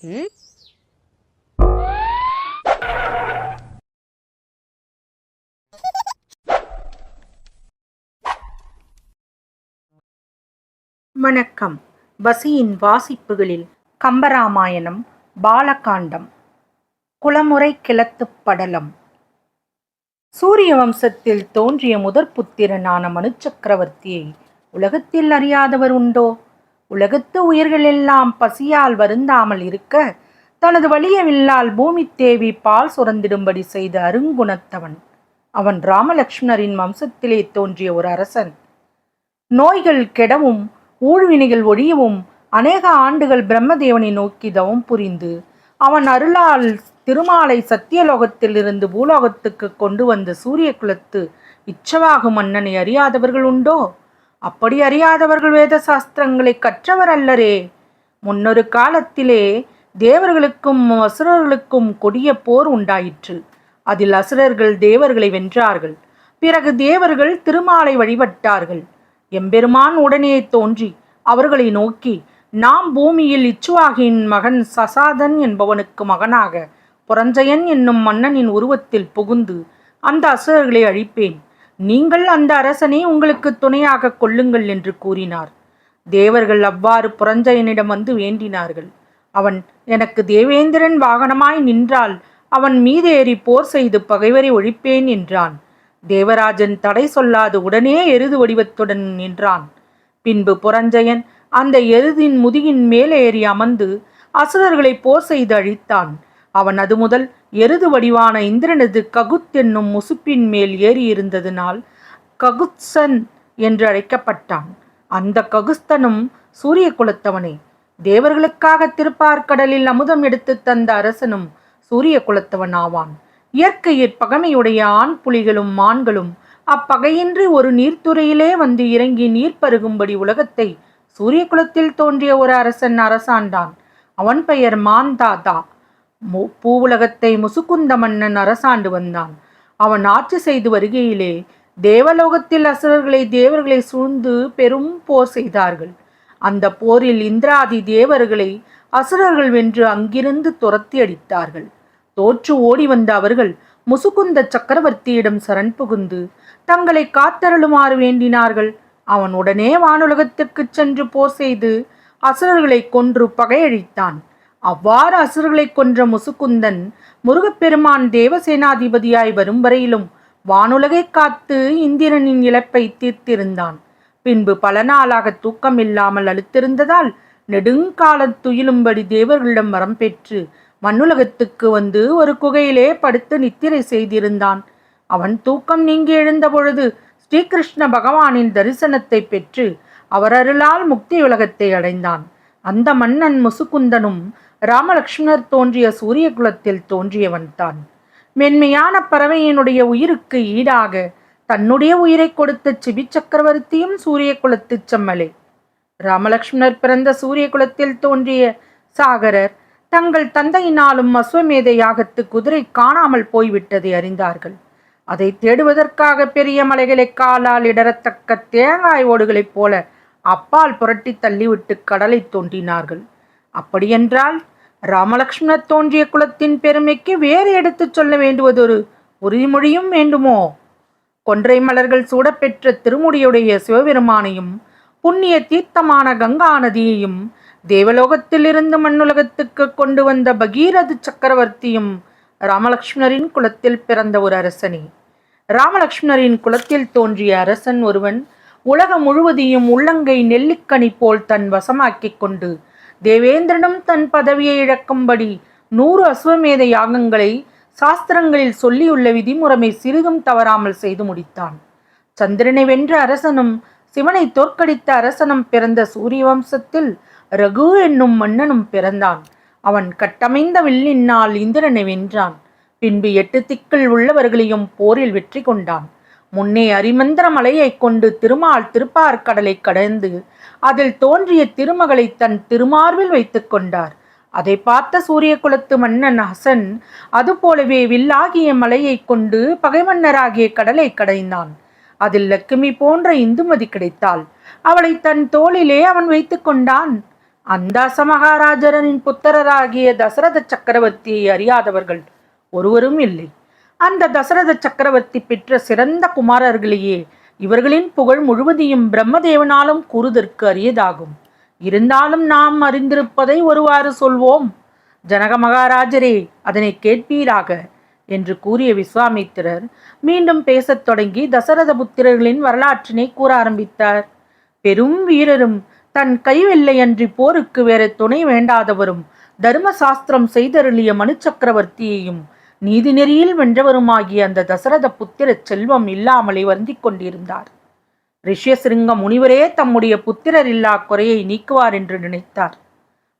ம்? வணக்கம். பசியின் வாசிப்புகளில் கம்பராமாயணம் பாலகாண்டம் குளமுறை கிளத்துப் படலம். சூரிய வம்சத்தில் தோன்றிய முதற் புத்திரனான மனு சக்கரவர்த்தியை உலகத்தில் அறியாதவர் உண்டோ? உலகத்து உயிர்களெல்லாம் பசியால் வருந்தாமல் இருக்க தனது வலிய வில்லால் தேவி பால் சுரந்திடும்படி செய்த அருங்குணத்தவன். அவன் ராமலக்ஷ்மணரின் வம்சத்திலே தோன்றிய ஒரு அரசன். நோய்கள் கெடவும் ஊழ்வினைகள் ஒழியவும் அநேக ஆண்டுகள் பிரம்மதேவனை நோக்கி தவம் புரிந்து அவன் அருளால் திருமாலை சத்தியலோகத்திலிருந்து பூலோகத்துக்கு கொண்டு வந்த சூரிய குலத்து இச்சவாகு மன்னனை அறியாதவர்கள் உண்டோ? அப்படி அறியாதவர்கள் வேத சாஸ்திரங்களை கற்றவர் அல்லரே முன்னொரு காலத்திலே தேவர்களுக்கும் அசுரர்களுக்கும் கொடிய போர் உண்டாயிற்று. அதில் அசுரர்கள் தேவர்களை வென்றார்கள். பிறகு தேவர்கள் திருமாலை வழிபட்டார்கள். எம்பெருமான் உடனே தோன்றி அவர்களை நோக்கி நாம் பூமியில் இச்சுவாகின் மகன் சசாதன் என்பவனுக்கு மகனாக புரஞ்சயன் என்னும் மன்னனின் உருவத்தில் புகுந்து அந்த அசுரர்களை அழிப்பேன். நீங்கள் அந்த அரசனை உங்களுக்கு துணையாக கொள்ளுங்கள் என்று கூறினார். தேவர்கள் அவ்வாறு புரஞ்சயனிடம் வந்து வேண்டினார்கள். அவன் எனக்கு தேவேந்திரன் வாகனமாய் நின்றால் அவன் மீது ஏறி போர் செய்து பகைவரை ஒழிப்பேன் என்றான். தேவராஜன் தடை சொல்லாது உடனே எருது வடிவத்துடன் நின்றான் பின்பு புரஞ்சயன் அந்த எருதின் முதுகின் மேலே ஏறி அமர்ந்து அசுரர்களை போர் செய்து அழித்தான். அவன் அது முதல் எருது வடிவான இந்திரனது ககுத் என்னும் முசுப்பின் மேல் ஏறியிருந்ததினால் ககுத்சன் என்று அழைக்கப்பட்டான். அந்த ககுஸ்தனும் சூரிய குலத்தவனே தேவர்களுக்காக திருப்பார்கடலில் அமுதம் எடுத்து தந்த அரசனும் சூரிய குலத்தவன் ஆவான் இயற்கையில் பகமையுடைய ஆண் புலிகளும் மான்களும் அப்பகையின்றி ஒரு நீர்த்துறையிலே வந்து இறங்கி நீர் பருகும்படி உலகத்தை சூரிய குலத்தில் தோன்றிய ஒரு அரசன் அரசாண்டான். அவன் பெயர் மாந்தாதா பூவுலகத்தை முசுகுந்த மன்னன் அரசாண்டு வந்தான். அவன் ஆட்சி செய்து வருகையிலே தேவலோகத்தில் அசுரர்களை தேவர்களை சூழ்ந்து பெரும் போர் செய்தார்கள். அந்த போரில் இந்திராதி தேவர்களை அசுரர்கள் வென்று அங்கிருந்து துரத்தி அடித்தார்கள். தோற்று ஓடி வந்த அவர்கள் முசுகுந்த சக்கரவர்த்தியிடம் சரண் புகுந்து தங்களை காத்தருளுமாறு வேண்டினார்கள். அவன் உடனே வானுலகத்துக்குச் சென்று போர் செய்து அசுரர்களை கொன்று பகையழித்தான். அவ்வாறு அசுரர்களை கொன்ற முசுகுந்தன் முருகப்பெருமான் தேவசேனாதிபதியாய் வரும் வரையிலும் வானுலகை காத்து இந்திரனின் இழப்பை தீர்த்திருந்தான். பின்பு பல நாளாக தூக்கம் இல்லாமல் அழுத்திருந்ததால் நெடுங்காலம் துயிலும்படி தேவர்களிடம் வரம் பெற்று மண்ணுலகத்துக்கு வந்து ஒரு குகையிலே படுத்து நித்திரை செய்திருந்தான். அவன் தூக்கம் நீங்கி எழுந்தபொழுது ஸ்ரீகிருஷ்ண பகவானின் தரிசனத்தை பெற்று அவர் அருளால் முக்தி உலகத்தை அடைந்தான். அந்த மன்னன் முசுகுந்தனும் ராமலக்ஷ்மணர் தோன்றிய சூரிய குலத்தில் தோன்றியவன்தான் மென்மையான பறவையினுடைய உயிருக்கு ஈடாக தன்னுடைய உயிரை கொடுத்த சிபி சக்கரவர்த்தியும் சூரிய குலத்து செம்மலே. ராமலக்ஷ்மணர் பிறந்த சூரிய குலத்தில் தோன்றிய சாகரர் தங்கள் தந்தையினாலும் அஸ்வமேத யாகத்து குதிரை காணாமல் போய்விட்டதை அறிந்தார்கள். அதை தேடுவதற்காக பெரிய மலைகளை காலால் இடரத்தக்க தேங்காய் ஓடுகளைப் போல அப்பால் புரட்டி தள்ளிவிட்டு கடலை தோன்றினார்கள் அப்படியென்றால் ராமலக்ஷ்மணர் தோன்றிய குலத்தின் பெருமைக்கு வேறு எடுத்துச் சொல்ல வேண்டுவதொரு உறுதிமொழியும் வேண்டுமோ? கொன்றை மலர்கள் சூடப்பெற்ற திருமுடியுடைய சிவபெருமானையும் புண்ணிய தீர்த்தமான கங்கா நதியையும் தேவலோகத்திலிருந்து மண்ணுலகத்துக்கு கொண்டு வந்த பகீரது சக்கரவர்த்தியும் ராமலக்ஷ்மணரின் குலத்தில் பிறந்த ஒரு அரசனே. ராமலக்ஷ்மணரின் குலத்தில் தோன்றிய அரசன் ஒருவன் உலகம் முழுவதையும் உள்ளங்கை நெல்லிக்கனி போல் தன் வசமாக்கிக் கொண்டு தேவேந்திரனும் தன் பதவியை இழக்கும்படி நூறு அஸ்வமேத யாகங்களை சாஸ்திரங்களில் சொல்லியுள்ள விதிமுறைமை சிறிதும் தவறாமல் செய்து முடித்தான். சந்திரனை வென்ற அரசனும் சிவனை தோற்கடித்த அரசனும் பிறந்த சூரிய வம்சத்தில் ரகு என்னும் மன்னனும் பிறந்தான். அவன் கட்டமைந்த வில்லினால் இந்திரனை வென்றான். பின்பு எட்டு திக்கில் உள்ளவர்களையும் போரில் வெற்றி கொண்டான். முன்னே அரிமந்திர மலையைக் கொண்டு திருமால் திருப்பார்கடலை கடந்து அதில் தோன்றிய திருமகளை தன் திருமார்பில் வைத்துக் கொண்டார். அதை பார்த்த சூரிய குலத்து மன்னன் ஹசன் அதுபோலவே வில்லாகிய மலையைக் கொண்டு பகைமன்னராகிய கடலை கடைந்தான். அதில் லக்குமி போன்ற இந்துமதி கிடைத்தாள். அவளை தன் தோளிலே அவன் வைத்துக் கொண்டான். அந்தாச மகாராஜரனின் புத்தரராகிய தசரத சக்கரவர்த்தியை அறியாதவர்கள் ஒருவரும் இல்லை. அந்த தசரத சக்கரவர்த்தி பெற்ற சிறந்த குமாரர்களையே இவர்களின் புகழ் முழுவதையும் பிரம்மதேவனாலும் கூறுதற்கு அரியதாகும். இருந்தாலும் நாம் அறிந்திருப்பதை ஒருவாறு சொல்வோம். ஜனக மகாராஜரே அதனை கேட்பீராக என்று கூறிய விஸ்வாமித்திரர் மீண்டும் பேசத் தொடங்கி தசரத புத்திரர்களின் வரலாற்றினை கூற ஆரம்பித்தார். பெரும் வீரரும் தன் கைவெல்லையன்றி போருக்கு வேற துணை வேண்டாதவரும் தர்ம சாஸ்திரம் செய்தருளிய மனு நீதிநெறியில் நீதி நெறியில் வென்றவருமாகிய அந்த தசரத புத்திர செல்வம் இல்லாமலே வருந்திக் கொண்டிருந்தார். ரிஷ்யசிருங்க முனிவரே தம்முடைய புத்திரர் இல்லா குறையை நீக்குவார் என்று நினைத்தார்.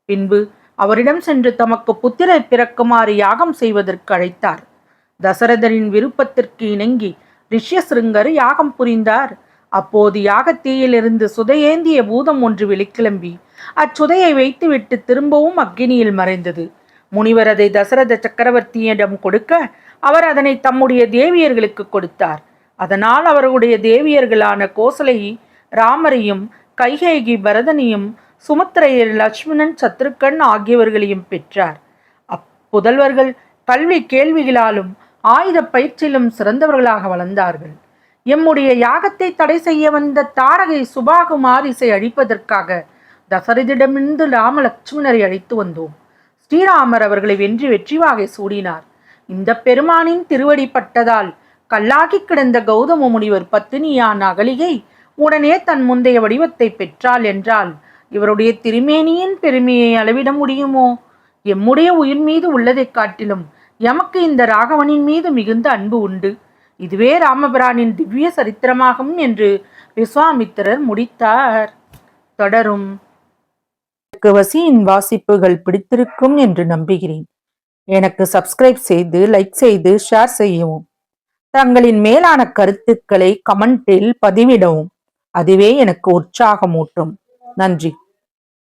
பின்பு அவரிடம் சென்று தமக்கு புத்திரர் பிறக்குமாறு யாகம் செய்வதற்கு அழைத்தார். தசரதரின் விருப்பத்திற்கு இணங்கி ரிஷ்யசிருங்கர் யாகம் புரிந்தார். அப்போது யாகத்தீயிலிருந்து சுதையேந்திய பூதம் ஒன்று வெளிக்கிளம்பி அச்சுதையை வைத்துவிட்டு திரும்பவும் அக்கினியில் மறைந்தது. முனிவர் அதை தசரத சக்கரவர்த்தியிடம் கொடுக்க அவர் அதனை தம்முடைய தேவியர்களுக்கு கொடுத்தார். அதனால் அவர்களுடைய தேவியர்களான கோசலை ராமரையும் கைகேகி பரதனையும் சுமத்திரையர் லட்சுமணன் சத்ருக்கன் ஆகியவர்களையும் பெற்றார். அப்புதல்வர்கள் கல்வி கேள்விகளாலும் ஆயுத பயிற்சியிலும் சிறந்தவர்களாக வளர்ந்தார்கள். எம்முடைய யாகத்தை தடை செய்ய வந்த தாரகை சுபாகுமாரிசை அழிப்பதற்காக தசரதிடமிருந்து ராமலட்சுமணரை அழைத்து வந்தோம். ஸ்ரீராமர் அவர்களை வென்று வெற்றி வாகை சூடினார். இந்த பெருமானின் திருவடி பட்டதால் கல்லாகி கிடந்த கௌதம முனிவர் பத்தினியான அகலிகை உடனே தன் முந்தைய வடிவத்தை பெற்றாள் என்றால் இவருடைய திருமேனியின் பெருமையை அளவிட முடியுமோ? எம்முடைய உயிர் மீது உள்ளதைக் காட்டிலும் எமக்கு இந்த ராகவனின் மீது மிகுந்த அன்பு உண்டு. இதுவே ராமபிரானின் திவ்ய சரித்திரமாகும் என்று விஸ்வாமித்திரர் முடித்தார். தொடரும். எனக்கு வசியின் வாசிப்புகள் பிடித்திருக்கும் என்று நம்புகிறேன். எனக்கு சப்ஸ்கிரைப் செய்து லைக் செய்து ஷேர் செய்யவும். தங்களின் மேலான கருத்துக்களை கமெண்டில் பதிவிடவும். அதுவே எனக்கு உற்சாகமூட்டும். நன்றி.